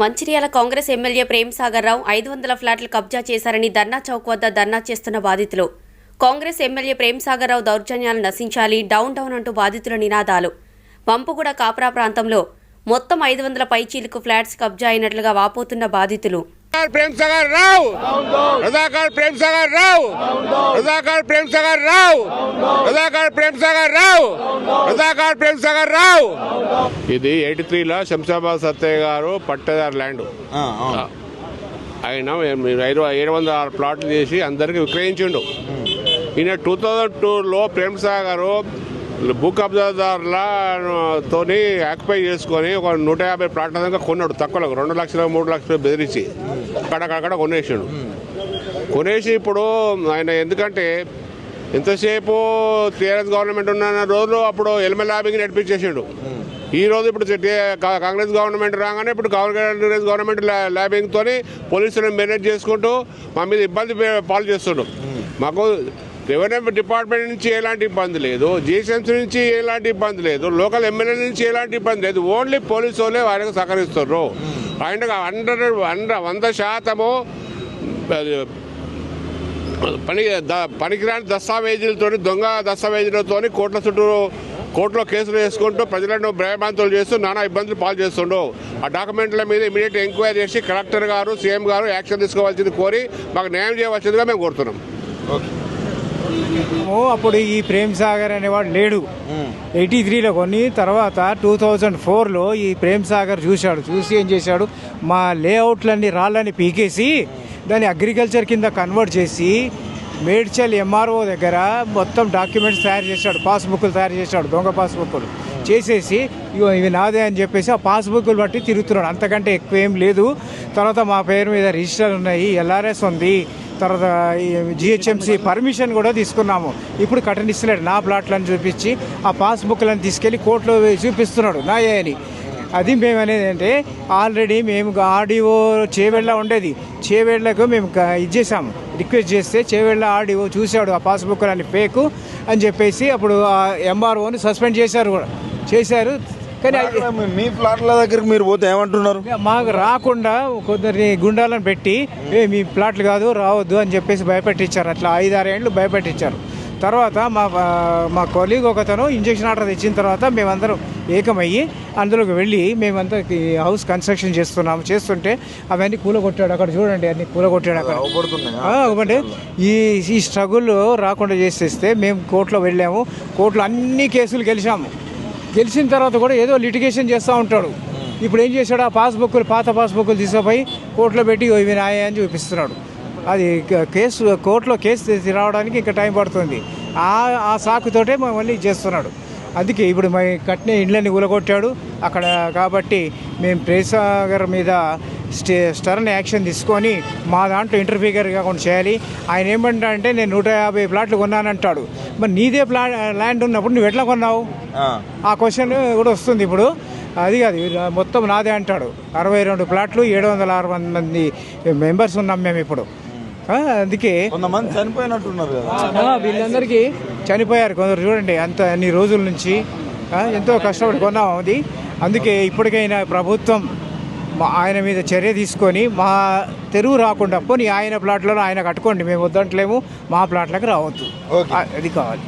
Mancherial Congress MLA Prem Sagar Rao ఐదు వందల ఫ్లాట్లు కబ్జా చేశారని ధర్నా చౌక్ వద్ద ధర్నా చేస్తున్న బాధితులు. కాంగ్రెస్ ఎమ్మెల్యే ప్రేమ్ సాగర్ రావు దౌర్జన్యాలు నశించాలి డౌన్ డౌన్ అంటూ బాధితుల నినాదాలు. వంపుగూడ కాపరా ప్రాంతంలో మొత్తం ఐదు వందల పైచీలకు ఫ్లాట్స్ కబ్జా అయినట్లుగా వాపోతున్న బాధితులు. ప్రేమ్ సాగర్ రావు. రజాకార్ ప్రేమ్ సాగర్ రావు. రజాకార్ ప్రేమ్ సాగర్ రావు. రజాకార్ ప్రేమ్ సాగర్ రావు. రజాకార్ ప్రేమ్ సాగర్ రావు. ఇది ఎయిటీ త్రీలో శంషాబాద్ సత్తయ్య గారు పట్టేదారు ల్యాండ్. ఆయన ఐదు ఏడు వందల ఆరు ప్లాట్లు చేసి అందరికి విక్రయించిండు. ఈయన టూ థౌజండ్ టూలో ప్రేమ్ సాగర్ భూ కబ్జాదారుల తోని ఆక్యుపై చేసుకొని ఒక నూట యాభై ప్లాట్ల దాకా కొన్నాడు తక్కువలో రెండు లక్షల మూడు లక్షలు బెదిరించి. అక్కడక్కడ కొనేసాడు. కొనేసి ఇప్పుడు ఆయన ఎందుకంటే ఎంతసేపు టీఆర్ఎస్ గవర్నమెంట్ ఉన్న రోజులు అప్పుడు ఎల్ఎంఎల్ ల్యాబింగ్ నడిపించేసాడు. ఈ రోజు ఇప్పుడు కాంగ్రెస్ గవర్నమెంట్ రాగానే ఇప్పుడు కాంగ్రెస్ గవర్నమెంట్ ల్యాబింగ్తో పోలీసులను మేనేజ్ చేసుకుంటూ మా మీద ఇబ్బంది పాలు చేస్తుండు. మాకు రెవెన్యూ డిపార్ట్మెంట్ నుంచి ఎలాంటి ఇబ్బంది లేదు జిహెచ్ఎంసీ నుంచి ఎలాంటి ఇబ్బంది లేదు లోకల్ ఎమ్మెల్యే నుంచి ఎలాంటి ఇబ్బంది లేదు ఓన్లీ పోలీసు వాళ్ళే వారికి సహకరిస్తున్నారు ఆయన హండ్రెడ్ హండ్రెడ్ వంద శాతము పని ద- పనికిరాని దస్తావేజీలతో దొంగ దస్తావేజీలతో కోట్ల చుట్టూ కోర్టులో కేసులు వేసుకుంటూ ప్రజలను భయభ్రాంతులు చేస్తూ నానా ఇబ్బందులు పాలు చేస్తుండు. ఆ డాక్యుమెంట్ల మీద ఇమీడియట్ ఎంక్వైరీ చేసి కలెక్టర్ గారు సీఎం గారు యాక్షన్ తీసుకోవాల్సింది కోరి మాకు న్యాయం చేయవలసిందిగా మేము కోరుతున్నాం. ఓకే. అప్పుడు ఈ ప్రేమ్ సాగర్ అనేవాడు లేడు. ఎయిటీ త్రీలో కొని తర్వాత టూ థౌజండ్ ఫోర్లో ఈ ప్రేమ్ సాగర్ చూశాడు. చూసి ఏం చేశాడు? మా లేఅవుట్లన్నీ రాళ్ళని పీకేసి దాన్ని అగ్రికల్చర్ కింద కన్వర్ట్ చేసి మేడ్చల్ ఎంఆర్ఓ దగ్గర మొత్తం డాక్యుమెంట్స్ తయారు చేశాడు. పాస్బుక్లు తయారు చేశాడు దొంగ పాస్బుక్లు. చేసేసి ఇగో ఇవి నాదే అని చెప్పేసి ఆ పాస్బుక్లు బట్టి తిరుగుతున్నాడు. అంతకంటే ఎక్కువ ఏం లేదు. తర్వాత మా పేరు మీద రిజిస్టర్ ఉన్నాయి ఎల్ఆర్ఎస్ ఉంది. తర్వాత జిహెచ్ఎంసి పర్మిషన్ కూడా తీసుకున్నాము. ఇప్పుడు కట్టనిస్తలేడు నా ప్లాట్లను చూపించి ఆ పాస్బుక్లను తీసుకెళ్ళి కోర్టులో చూపిస్తున్నాడు నా అని అది మేము అనేది అంటే ఆల్రెడీ మేము ఆర్డీఓ చేవేళ్ళ ఉండేది. చేవేళ్ళకు మేము ఇచ్చేసాము ఇది రిక్వెస్ట్ చేస్తే చేవేళ్ళ ఆర్డీఓ చూశాడు ఆ పాస్బుక్ అని ఫేకు అని చెప్పేసి అప్పుడు ఆ ఎంఆర్ఓని సస్పెండ్ చేశారు కూడా. చేశారు. కానీ మీ- ప్లాట్ల దగ్గరికి మీరు పోతే ఏమంటున్నారు? మాకు రాకుండా కొందరిని గుండాలను పెట్టి ఏ మీ ప్లాట్లు కాదు రావద్దు అని చెప్పేసి భయపెట్టించారు. అట్లా ఐదారు ఏళ్ళు భయపెట్టించారు. తర్వాత మా మా కొలీగ్ ఒకతను ఇంజక్షన్ ఆర్డర్ తెచ్చిన తర్వాత మేమందరం ఏకమయ్యి అందులోకి వెళ్ళి మేమంతా హౌస్ కన్స్ట్రక్షన్ చేస్తున్నాము. చేస్తుంటే అవన్నీ కూలగొట్టాడు అక్కడ చూడండి అన్ని కూలగొట్టాడు అక్కడ. ఈ ఈ స్ట్రగుల్ రాకుండా చేసేస్తే మేము కోర్టులో వెళ్ళాము. కోర్టులో అన్ని కేసులు గెలిచాము. గెలిచిన తర్వాత కూడా ఏదో లిటిగేషన్ చేస్తూ ఉంటాడు. ఇప్పుడు ఏం చేశాడు? ఆ పాస్బుక్లు పాత పాస్బుక్లు తీసుకుపోయి కోర్టులో పెట్టి ఇవి నాయ అని చూపిస్తున్నాడు. అది కేసు కోర్టులో కేసు రావడానికి ఇంకా టైం పడుతుంది. ఆ ఆ సాకుతోటే మళ్ళీ చేస్తున్నాడు. అందుకే ఇప్పుడు మా కట్టిన ఇండ్లని కూలగొట్టాడు అక్కడ కాబట్టి మేము ప్రేసాగర్ మీద స్టే స్టర్న్ యాక్షన్ తీసుకొని మా దాంట్లో ఇంటర్ఫీగర్ కాకుండా చేయాలి. ఆయన ఏమంటా అంటే నేను నూట యాభై ప్లాట్లు కొన్నానంటాడు. మరి నీదే ప్లా ల్యాండ్ ఉన్నప్పుడు నువ్వు ఎట్లా కొన్నావు? ఆ. క్వశ్చన్ కూడా వస్తుంది ఇప్పుడు. అది కాదు మొత్తం నాదే అంటాడు. అరవై రెండు ప్లాట్లు ఏడు వందల అరవై మంది మెంబర్స్ ఉన్నాం మేము ఇప్పుడు. అందుకే కొంతమంది చనిపోయినట్టున్నారు కదా. వీళ్ళందరికీ చనిపోయారు కొందరు చూడండి అంత అన్ని రోజుల నుంచి ఎంతో కష్టపడి కొన్నాం అది. అందుకే ఇప్పటికైనా ప్రభుత్వం ఆయన మీద చర్య తీసుకొని మా తెరువు రాకుండా పోనీ ఆయన ప్లాట్లలో ఆయన కట్టుకోండి మేము వద్దంటలేము మా ప్లాట్లకు రావద్దు. అది కావాలి.